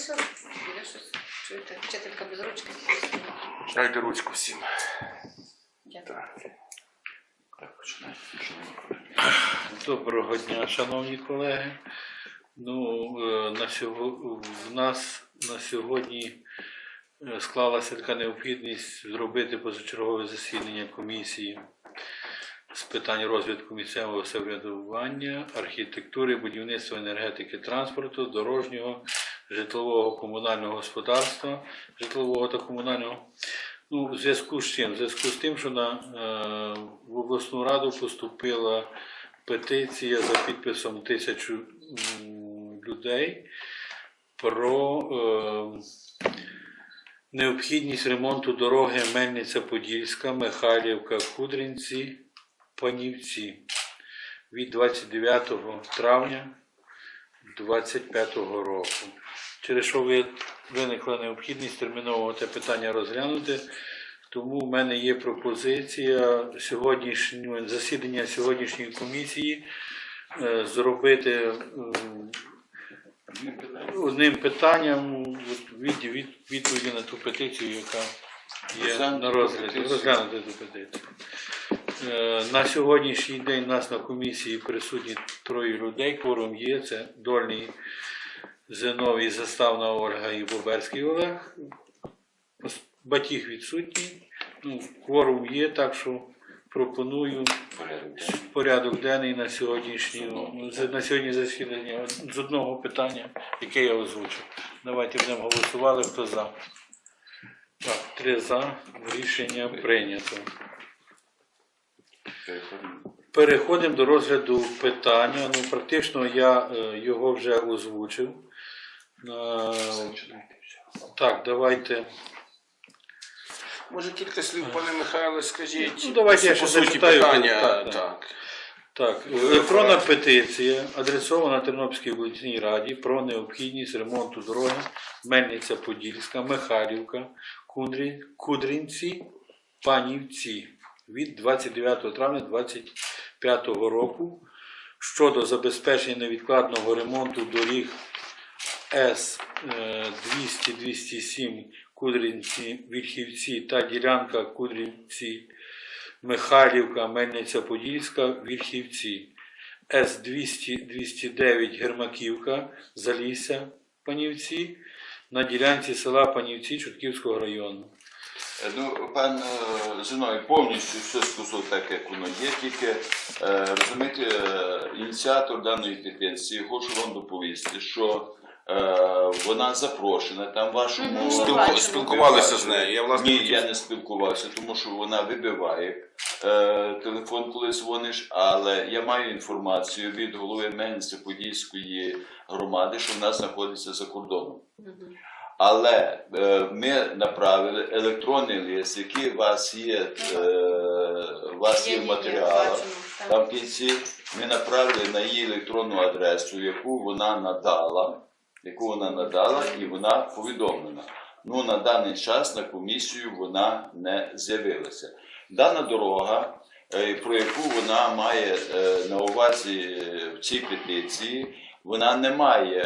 Залишили біля щось. Чуєте, вчителька без ручки. Дайте ручку всім. Дякую. Так. Доброго дня, шановні колеги. Ну, е, на сього... в нас на сьогодні е, склалася така необхідність зробити позачергове засідання комісії з питань розвитку місцевого самоврядування, архітектури, будівництва, енергетики, транспорту, дорожнього, житлового комунального господарства, житлового та комунального. Ну, в зв'язку з чим? В зв'язку з тим, що на, е, в обласну раду поступила петиція за підписом тисячу людей про е, необхідність ремонту дороги Мельниця-Подільська, Михайлівка, Кудринці, Панівці від 29 травня 2025 року. Через що ви- виникла необхідність терміново те питання розглянути. Тому в мене є пропозиція сьогоднішнього засідання сьогоднішньої комісії е, зробити одним питанням від, від, відповіді на ту петицію, яка є на розгляді. Розглянути ту петицію. Е, На сьогоднішній день у нас на комісії присутні троє людей. Кворум є. Це Дольний Зиновій, Заставна Ольга і Боберський Олег. Батіг відсутній. Ну, кворум є, так що пропоную Порядок денний. на сьогоднішній ну, на сьогодні засідання з одного питання, яке я озвучив. Давайте будемо голосувати, хто за. Так, три за. Рішення прийнято. Переходимо до розгляду питання. Ну, практично я е, його вже озвучив. Так, давайте. Може кілька слів, пане Михайло, скажіть. Ну, давайте я ще зачитаю, питання. так, так. Так. Електронна петиція адресована Тернопільській обласній раді про необхідність ремонту дороги Мельниця-Подільська, Михайлівка, Кудрі, Кудринці, Панівці від 29 травня 2025 року щодо забезпечення невідкладного ремонту доріг С 200-207 Кудринці, Вільхівці та ділянка Кудринці Михайлівка, Мельниця Подільська, Вільхівці, С-200-209 Гермаківка, Залісся, Панівці, на ділянці села Панівці Чутківського району. Е, Ну, пан е, Зиновій повністю все сказав так, як воно є, тільки е, розумієте, ініціатор даної петиції, хочу вам доповісти, що е, вона запрошена там вашому Мгм, Спілку- спілкувалися з нею. Я, власне, Ні, хотів- я не спілкувався, тому що вона вибиває е, телефон, коли дзвониш, але я маю інформацію від голови Мельниці Подільської громади, що вона знаходиться за кордоном. Але е, ми направили електронний лист, який у вас є, е, у вас є в матеріалах. Там в кінці ми направили на її електронну адресу, яку вона надала, яку вона надала, і вона повідомлена. Ну, на даний час на комісію вона не з'явилася. Дана дорога, е, про яку вона має е, на увазі е, в цій петиції, вона не має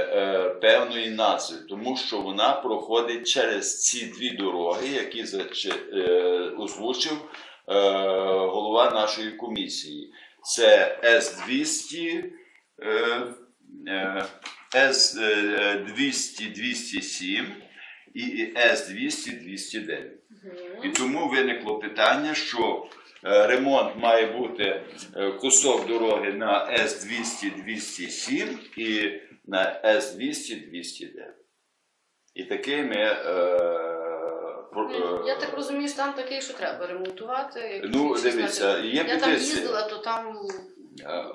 певної назви, тому що вона проходить через ці дві дороги, які озвучив голова нашої комісії. Це С-200, е, е, С-200-207 і С-200-209. І тому виникло питання, що е, ремонт має бути е, кусок дороги на С-200-207 і на С-200-209. І такий ми. е, Ну, Я е, так розумію, стан такий, що треба ремонтувати. Ну, дивіться, є Я там їздила, то там Е,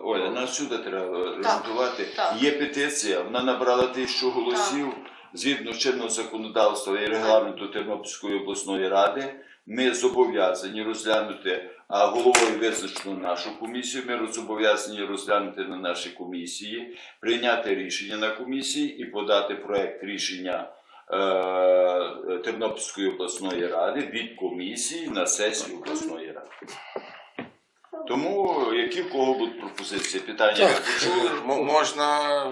Оля, нас сюди треба ремонтувати. так. Є петиція, вона набрала тисячу голосів згідно чинного законодавства і регламенту Тернопільської обласної ради. Ми зобов'язані розглянути, а головою визначено нашу комісію. Ми зобов'язані розглянути на нашій комісії, прийняти рішення на комісії і подати проект рішення е, Тернопільської обласної ради від комісії на сесію обласної ради. Тому які в кого будуть пропозиції? Питання ви почули? М- можна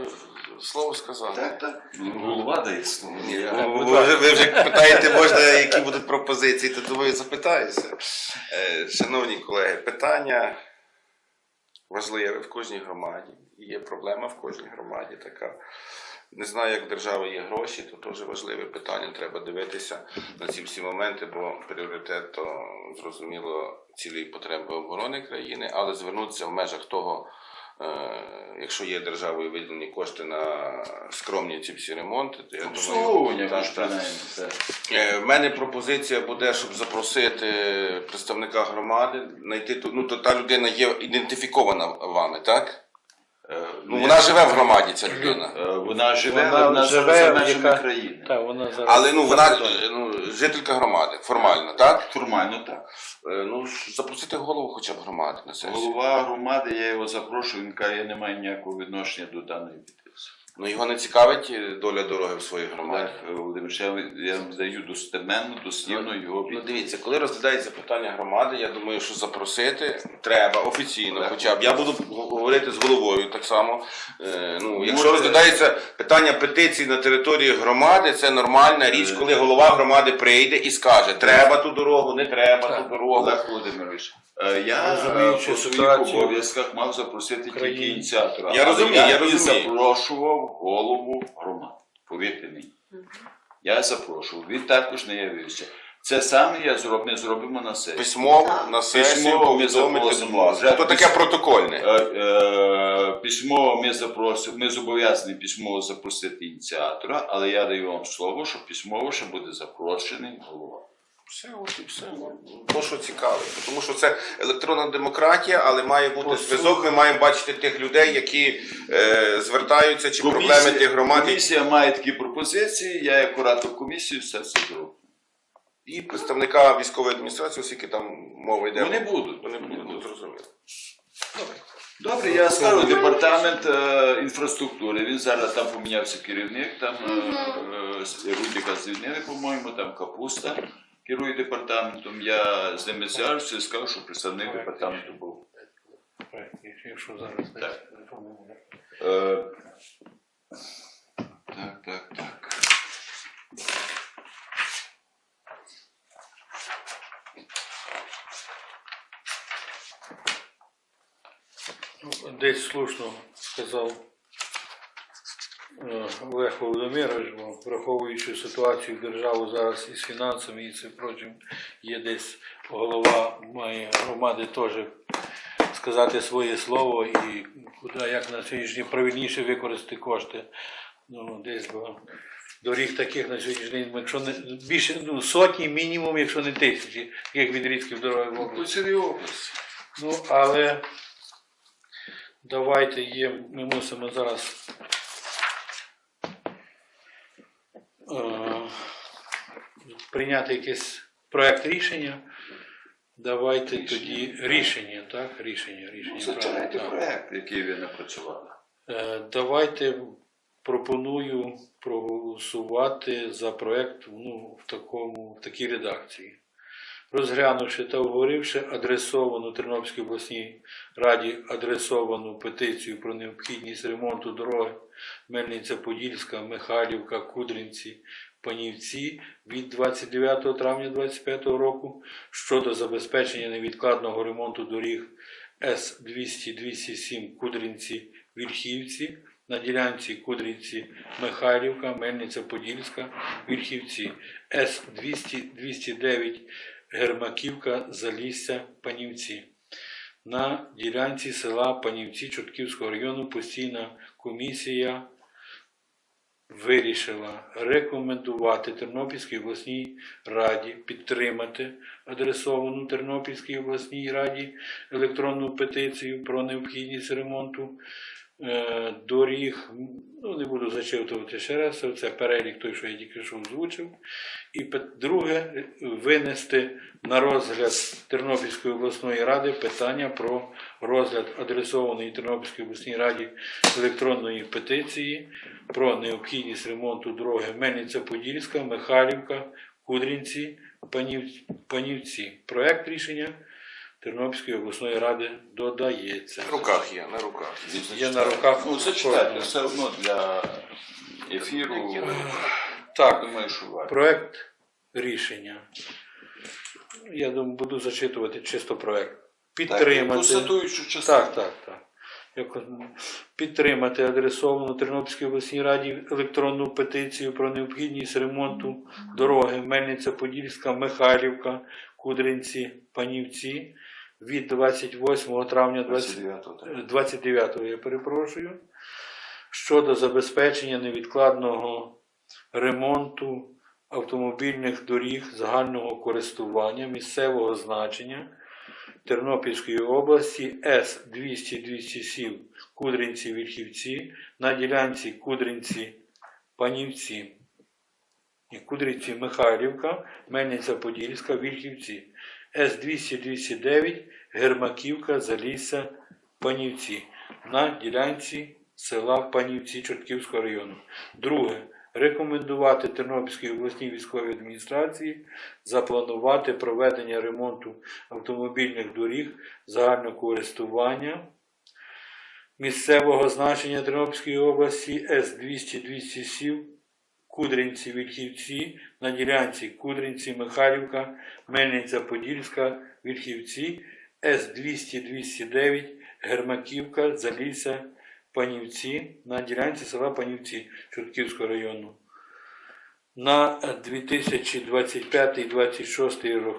слово сказати. Так, так. Голова дає слово. Ні, ви, ви вже, ви вже питаєте, можна, які будуть пропозиції, то думаю, запитаюся. Е, Шановні колеги, питання важливе в кожній громаді. І Є проблема в кожній громаді така. Не знаю, як в держави є гроші, то теж важливе питання. Треба дивитися на ці всі моменти, бо пріоритет то зрозуміло цілі потреби оборони країни, але звернутися в межах того, е, якщо є державою виділені кошти на скромні ці всі ремонти, то я думаю, хоч так. Е, В мене пропозиція буде, щоб запросити представника громади, знайти ту, ну то та людина є ідентифікована вами, так? Ну вона живе в громаді, ця людина. Е, Вона живе, Вона але вона живе, за межами яка- країни. Та, вона зараз. Але ну вона ну, жителька громади, формально, так? Формально так. Е, Ну запросити голову хоча б громади на сесію. Голова громади, я його запрошую, він каже, я не маю ніякого відношення до даної петиції. Ну його не цікавить е, доля дороги в своїй громаді. Олег Володимирович, я, вам даю достеменно, дослівно його Ну дивіться, коли розглядається питання громади, я думаю, що запросити треба офіційно, Так. хоча б я буду говорити з головою так само. Е, ну, якщо Може- розглядається питання петиції на території громади, це нормальна річ, Е. коли голова громади прийде і скаже, треба ту дорогу, не треба Так. ту дорогу. Олег Володимирович, е, я Розуміючи е, по своїх ситуацію обов'язках мав запросити тільки ініціатора. Я Але розумію, я, я розумію. запрошував голову громади. Повірте мені. Я запрошував, він також не явився. Це саме я зроб, не зробимо на сесії. Письмово Так. на сесію ми повідомити, запросимо. Вже То таке пис- протокольне. Е, е, Письмово ми запросимо, ми зобов'язані письмово запросити ініціатора, але я даю вам слово, що письмово ще буде запрошений голова. Все, от і все. То, що цікаво. Тому що це електронна демократія, але має бути зв'язок. Ми маємо бачити тих людей, які е, звертаються, чи проблеми тих громад. комісія має такі пропозиції, я як куратор комісії все це зроблю. І представника військової адміністрації, оскільки там мова йде. Вони будуть. Вони будуть, зрозуміло. Добре, я скажу департамент е, інфраструктури. Він зараз там помінявся керівник, там е, е, Рудіка звільнили, по-моєму, там капуста керує департаментом. Я з ними зв'яжуся і скажу, що представник департаменту був. Якщо зараз Так. Е, так, так, так. Десь слушно сказав Олег Володимирович, бо враховуючи ситуацію державу зараз із фінансами і це прочим, є десь голова має громади теж сказати своє слово і куди як на сьогоднішній правильніше використати кошти. Ну, десь бо доріг таких на сьогоднішній день, якщо не більше ну, сотні, мінімум, якщо не тисячі, як відрізків дороги в області. Області. Ну, але давайте є, ми мусимо зараз е, прийняти якийсь проект рішення. Давайте тоді рішення, так? Рішення, рішення. Ну, Зачитайте проект, який ви напрацювали. Е, Давайте пропоную проголосувати за проект ну, в, такому, в такій редакції. Розглянувши та обговоривши адресовану Тернопільській обласній раді адресовану петицію про необхідність ремонту дороги Мельниця-Подільська, Михайлівка, Кудринці, Панівці від 29 травня 2025 року щодо забезпечення невідкладного ремонту доріг С-200-207 Кудринці, Вільхівці на ділянці Кудринці, Михайлівка, Мельниця-Подільська, Вільхівці, С-200-209 Гермаківка, Залісся, Панівці. На ділянці села Панівці Чортківського району постійна комісія вирішила рекомендувати Тернопільській обласній раді підтримати адресовану Тернопільській обласній раді електронну петицію про необхідність ремонту е, доріг. Ну, не буду зачитувати ще раз, це перелік той, що я тільки що озвучив. І друге, винести на розгляд Тернопільської обласної ради питання про розгляд адресованої Тернопільській обласній раді електронної петиції про необхідність ремонту дороги Мельниця-Подільська, Михайлівка, Кудрінці, Панівці. Проект рішення Тернопільської обласної ради додається. На руках є, на руках. Є на руках. Ну, зачитайте, все одно для ефіру. Так, Думаю, що варто. проект рішення. Я думаю, буду зачитувати чисто проект. Так, Підтримати. Так, так, так. Як, підтримати адресовану Тернопільській обласній раді електронну петицію про необхідність ремонту дороги Мельниця-Подільська, Михайлівка, Кудринці, Панівці від 28 травня 20 29-го, 29-го, я перепрошую, щодо забезпечення невідкладного ремонту автомобільних доріг загального користування місцевого значення Тернопільської області С 200 207 Кудринці Вільхівці на ділянці Кудринці Панівці. і Кудринці Михайлівка, Мельниця Подільська, Вільхівці. С 200 209 Гермаківка, Залісся, Панівці на ділянці села Панівці Чортківського району. Друге. Рекомендувати Тернопільській обласній військовій адміністрації запланувати проведення ремонту автомобільних доріг загального користування місцевого значення Тернопільської області С 200 207 Кудринці Вільхівці на ділянці Кудринці Михайлівка, Мельниця Подільська, Вільхівці, С 200 209 Гермаківка, Залісся, Панівці на ділянці села Панівці Чортківського району. На 2025-2026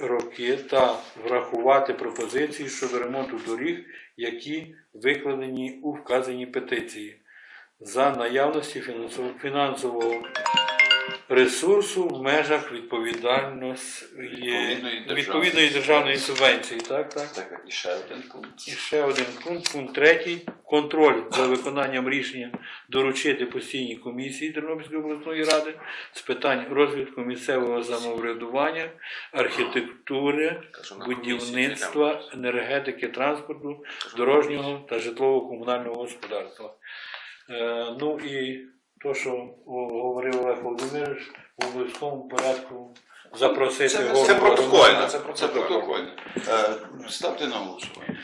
роки, та врахувати пропозиції щодо ремонту доріг, які викладені у вказаній петиції за наявності фінансово- фінансового ресурсу в межах відповідальності Відповідної державної. субвенції. Так, так. Так, і ще один пункт. І ще один пункт, пункт третій. Контроль за виконанням рішення доручити постійній комісії Тернопільської обласної ради з питань розвитку місцевого самоврядування, архітектури, будівництва, енергетики, транспорту, дорожнього та житлово-комунального господарства. Е, ну і то, що говорив Олег Володимирович, в обов'язковому порядку запросити Це- голову Це протокольно. Це Це протокольно. Е, Ставте на голосування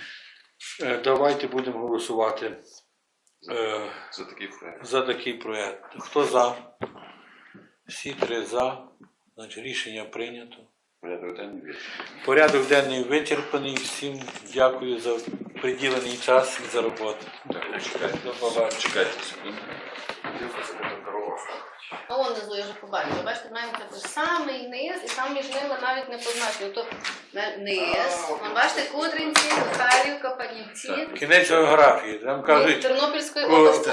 Е, Давайте будемо голосувати е, за такий проект. за такий проект. Хто за? Всі три за. Значить, рішення прийнято. Порядок денний від. Порядок денний вичерпаний. Всім дякую за приділений час і за роботу. Так, чекайте. До побачення. Чекайте секунду. А вон внизу я вже побачила. Бачите, маємо такий самий низ, і там між ними навіть не позначено. То не- низ. Вон, бачите, Кудринці, Харівка, Панівці. Кінець географії. Там кажуть, Тернопільської ко- області.